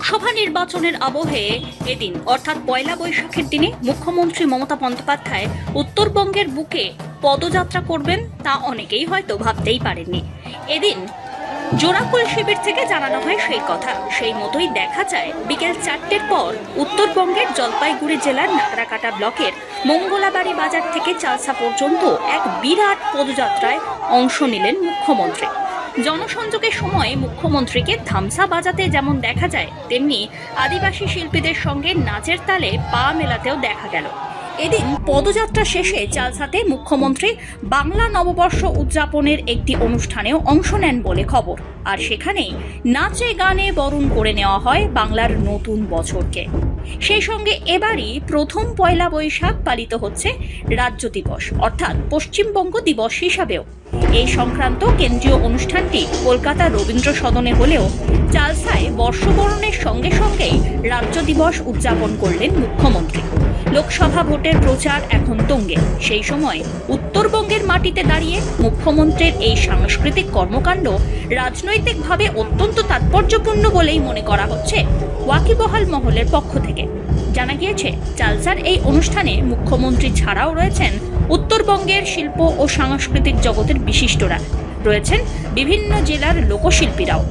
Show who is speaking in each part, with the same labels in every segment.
Speaker 1: লোকসভা নির্বাচনের আবহে এদিন, অর্থাৎ পয়লা বৈশাখের দিনে মুখ্যমন্ত্রী মমতা বন্দ্যোপাধ্যায় উত্তরবঙ্গের বুকে পদযাত্রা করবেন তা অনেকেই হয়তো ভাবতেই পারেননি। এদিন জোড়াফুল শিবির থেকে জানানো হয় সেই কথা। সেই মতোই দেখা যায়, বিকেল চারটের পর উত্তরবঙ্গের জলপাইগুড়ি জেলার নাগরাকাটা ব্লকের মঙ্গলাবাড়ি বাজার থেকে চালসা পর্যন্ত এক বিরাট পদযাত্রায় অংশ নিলেন মুখ্যমন্ত্রী। জনসংযোগের সময় মুখ্যমন্ত্রীকে ধামসা বাজাতে যেমন দেখা যায়, তেমনি আদিবাসী শিল্পীদের সঙ্গে নাচের তালে পা মেলাতেও দেখা গেল। এদিন পদযাত্রা শেষে চালসাতে মুখ্যমন্ত্রী বাংলা নববর্ষ উদযাপনের একটি অনুষ্ঠানেও অংশ নেন বলে খবর। আর সেখানেই নাচে গানে বরণ করে নেওয়া হয় বাংলার নতুন বছরকে। সেই সঙ্গে এবারই প্রথম পয়লা বৈশাখ পালিত হচ্ছে রাজ্য দিবস, অর্থাৎ পশ্চিমবঙ্গ দিবস হিসাবেও। এই সংক্রান্ত কেন্দ্রীয় অনুষ্ঠানটি কলকাতা রবীন্দ্র সদনে হলেও চালসায় বর্ষবরণের সঙ্গে সঙ্গেই রাজ্য দিবস উদযাপন করলেন মুখ্যমন্ত্রী। লোকসভা ভোটের প্রচার এখন তুঙ্গে। সেই সময় উত্তরবঙ্গের মাটিতে দাঁড়িয়ে মুখ্যমন্ত্রীর এই সাংস্কৃতিক কর্মকাণ্ড রাজনৈতিকভাবে অত্যন্ত তাৎপর্যপূর্ণ বলেই মনে করা হচ্ছে ওয়াকিবহাল মহলের পক্ষ থেকে। জানা গিয়েছে, চালসার এই অনুষ্ঠানে মুখ্যমন্ত্রী ছাড়াও রয়েছেন উত্তরবঙ্গের শিল্প ও সাংস্কৃতিক জগতের বিশিষ্টরা। রয়েছেন বিভিন্ন জেলার লোকশিল্পীরাও।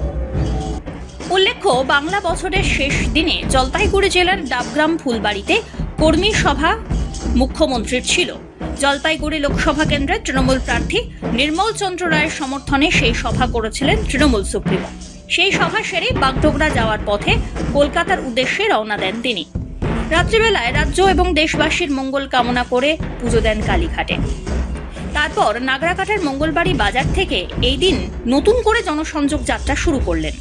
Speaker 1: উল্লেখ্য, বাংলা বছরের শেষ দিনে জলপাইগুড়ি জেলার ডাবগ্রাম ফুলবাড়িতে কর্মী সভা মুখ্যমন্ত্রীর ছিল। জলপাইগুড়ি লোকসভা কেন্দ্রের তৃণমূল প্রার্থী নির্মল চন্দ্র রায়ের সমর্থনে সেই সভা করেছিলেন তৃণমূল সুপ্রিমো। সেই সভা সেরে বাগডোগরা যাওয়ার পথে কলকাতার উদ্দেশ্যে রওনা দেন তিনি। রাত্রিবেলায় রাজ্য এবং দেশবাসীর মঙ্গল কামনা করে পুজো দেন কালীঘাটে। তারপর নাগরাকাটার মঙ্গলবাড়ি বাজার থেকে এই দিন নতুন করে জনসংযোগ যাত্রা শুরু করলেন।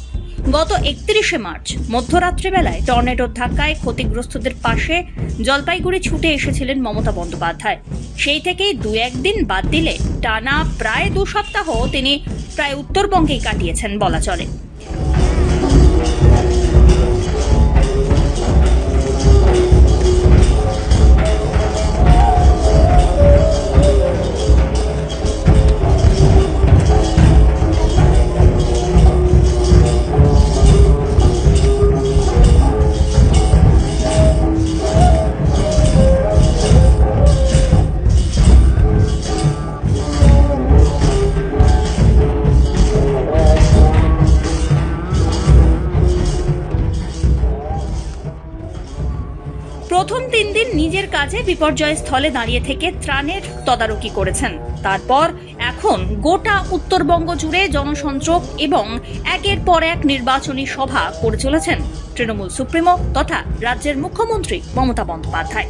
Speaker 1: গত একত্রিশে মার্চ, মধ্যরাত্রিবেলায় টর্নেডোর ধাক্কায় ক্ষতিগ্রস্তদের পাশে জলপাইগুড়ি ছুটে এসেছিলেন মমতা বন্দ্যোপাধ্যায়। সেই থেকেই দু একদিন বাদ দিলে টানা প্রায় দু সপ্তাহ তিনি প্রায় উত্তরবঙ্গেই কাটিয়েছেন বলা চলে। প্রথম তিন দিন নিজের কাজে বিপর্যয় স্থলে দাঁড়িয়ে থেকে ত্রাণের তদারকি করেছেন। তারপর এখন গোটা উত্তরবঙ্গ জুড়ে জনসংযোগ এবং একের পর এক নির্বাচনী সভা করে চলেছেন তৃণমূল সুপ্রিমো তথা রাজ্যের মুখ্যমন্ত্রী মমতা বন্দ্যোপাধ্যায়।